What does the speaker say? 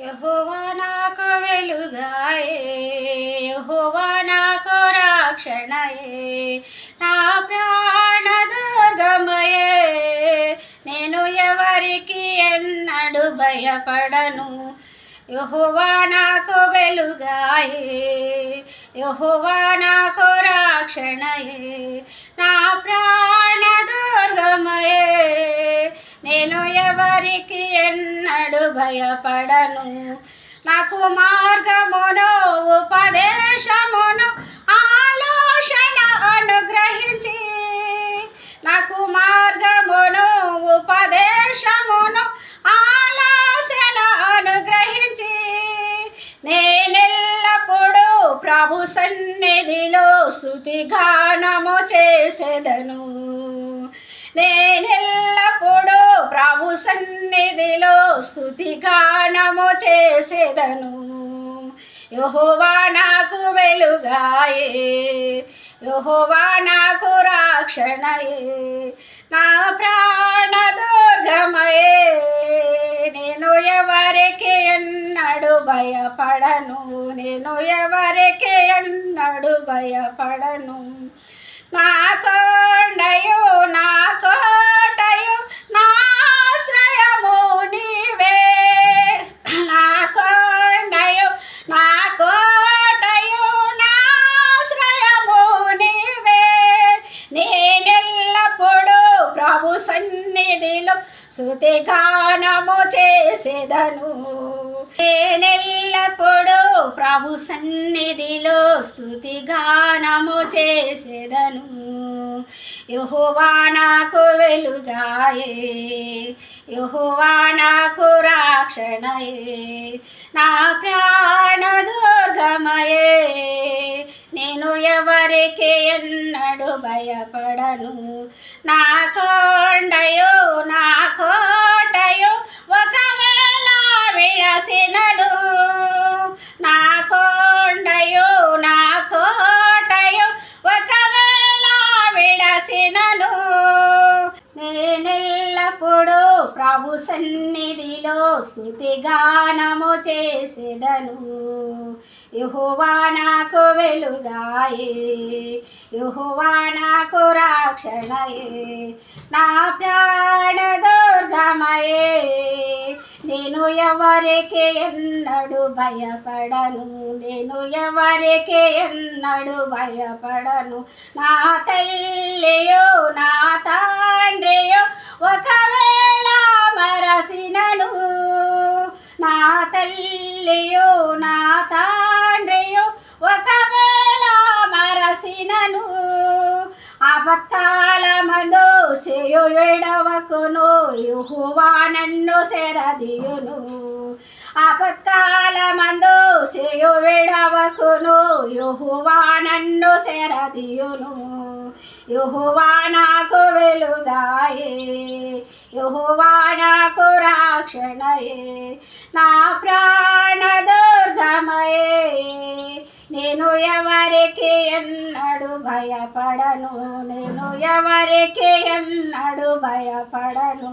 యహోవా నాకు వెలుగాయే యహోవా నాకు రక్షణయే. నా ప్రాణ దుర్గమయే నేను ఎవరికి ఎన్నడు భయపడను. యహోవా నాకు వెలుగాయే యహోవా నాకు రక్షణయే. నా ప్రాణ దుర్గమయే నేను ఎవరికి భయపడను. నాకు మార్గమును ఉపదేశమును ఆలోచన అనుగ్రహించి. నాకు మార్గమును ఉపదేశమును ఆలోచన అనుగ్రహించి. నేనెల్లప్పుడూ ప్రభు సన్నిధిలో స్థుతి గానము చేసేదను. నేనెల్లప్పుడూ ప్రభు సన్నిధిలో స్థుతి గానము చేసేదను. యహోవా నాకు వెలుగాయే. యహోవా నాకు రాక్షణయే. నా ప్రాణ దుర్గమయే. నేను ఎవరికి ఎన్నడు భయపడను. నేను ఎవరికి ఎన్నడు భయపడను. నాకు సన్నిధిలో స్తుతి గానము చేసేదను. నేనెల్లప్పుడూ ప్రభు సన్నిధిలో స్తుతి గానము చేసేదను. యహోవా నాకు వెలుగాయే యహోవా నాకు రాక్షణయే. నా ప్రాణ దుర్గమయే నేను ఎవరికి ఎన్నడు భయపడను. నా కొండయో నా నేనెల్లప్పుడూ ప్రభు సన్నిధిలో స్థుతిగానము చేసేదను. యుహువా నాకు వెలుగాయే యుహువా నాకు రాక్షణయే. నా ప్రాణ దుర్గమయే నేను ఎవరికి ఎన్నడు భయపడను. నేను ఎవరికి ఎన్నడు భయపడను. నా తల్లియో ఒకవేళ మరసినను నా తల్లియో నా తండ్రియో ఒకవేళ మరసినను ఆపత్కాల మందు సేయు ఎడవకును యుహువా నన్ను శరదియును. ఆపత్కాల మందు సేయు ఎడవకును యుహువా నన్ను శరదియును. యుహువా నాకు వెలుగాయే యుహువా నాకు రాక్షణయే. నా ప్రాణ దుర్గమయే నేను ఎవరికి ఎన్నడు భయపడను నేను ఎవరికి ఎన్నడు భయపడను.